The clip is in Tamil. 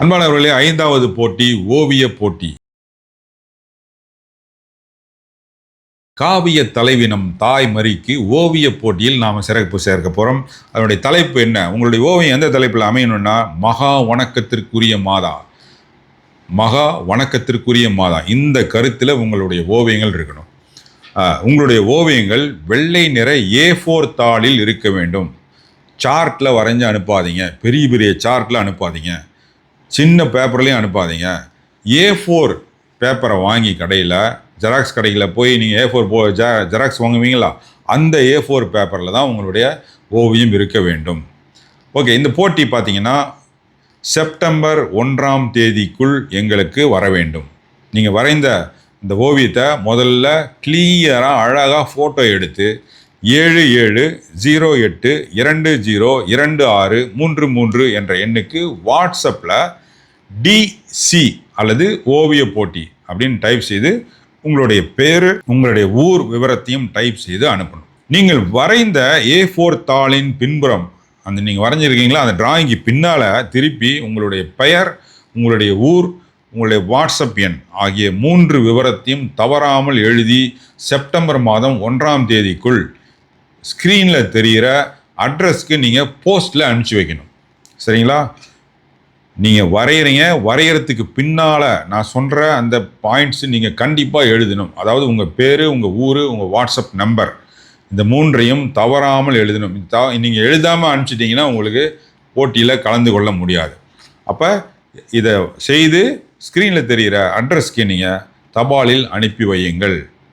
அன்பானவர்களே ஐந்தாவது போட்டி ஓவிய போட்டி. காவிய தலைவினம் தாய் மறிக்கு ஓவிய போட்டியில் நாம் சிறப்பு சேர்க்க போகிறோம் அதனுடைய தலைப்பு என்ன? உங்களுடைய ஓவியம் எந்த தலைப்பில் அமையணும்னா மகா வணக்கத்திற்குரிய மாதா. மகா வணக்கத்திற்குரிய மாதா. இந்த கருத்தில் உங்களுடைய ஓவியங்கள் இருக்கணும். உங்களுடைய ஓவியங்கள் வெள்ளை நிற ஏ ஃபோர் தாளில் இருக்க வேண்டும். சார்ட்டில் வரைஞ்சு அனுப்பாதீங்க. பெரிய பெரிய சார்ட்டில் அனுப்பாதீங்க. சின்ன பேப்பர்லேயும் அனுப்பாதீங்க. ஏ ஃபோர் பேப்பரை வாங்கி கடையில் ஜெராக்ஸ் கடையில் போய் நீங்கள் ஏ ஃபோர் போ ஜெ ஜெராக்ஸ் வாங்குவீங்களா? அந்த ஏ ஃபோர் பேப்பரில் தான் உங்களுடைய ஓவியம் இருக்க வேண்டும். ஓகே இந்த போட்டி பார்த்தீங்கன்னா செப்டம்பர் ஒன்றாம் தேதிக்குள் எங்களுக்கு வர வேண்டும். நீங்கள் வரைந்த இந்த ஓவியத்தை முதல்ல கிளியராக அழகாக ஃபோட்டோ எடுத்து ஏழு ஏழு ஜீரோ எட்டு இரண்டு ஜீரோ இரண்டு ஆறு மூன்று மூன்று என்ற எண்ணுக்கு வாட்ஸ்அப்பில் டிசி அல்லது ஓவிய போட்டி அப்படின்னு டைப் செய்து உங்களுடைய பேர் உங்களுடைய ஊர் விவரத்தையும் டைப் செய்து அனுப்பணும். நீங்கள் வரைந்த ஏ ஃபோர் தாளின் பின்புறம் அந்த நீங்கள் வரைஞ்சிருக்கீங்களா அந்த டிராயிங்க்கு பின்னால் திருப்பி உங்களுடைய பெயர் உங்களுடைய ஊர் உங்களுடைய வாட்ஸ்அப் எண் ஆகிய மூன்று விவரத்தையும் தவறாமல் எழுதி செப்டம்பர் மாதம் ஒன்றாம் தேதிக்குள் ஸ்க்ரீனில் தெரிகிற அட்ரஸ்க்கு நீங்கள் போஸ்ட்டில் அனுப்பிச்சி வைக்கணும். சரிங்களா? நீங்கள் வரைகிறீங்க வரைகிறதுக்கு பின்னால் நான் சொல்கிற அந்த பாயிண்ட்ஸ் நீங்கள் கண்டிப்பாக எழுதணும். அதாவது உங்கள் பேர் உங்கள் ஊர் உங்கள் வாட்ஸ்அப் நம்பர் இந்த மூன்றையும் தவறாமல் எழுதணும். த நீங்கள் எழுதாமல் அனுப்பிச்சிட்டிங்கன்னா உங்களுக்கு போட்டியில் கலந்து கொள்ள முடியாது. அப்போ இதை செய்து ஸ்க்ரீனில் தெரிகிற அட்ரஸ்க்கு நீங்கள் தபாலில் அனுப்பி வையுங்கள்.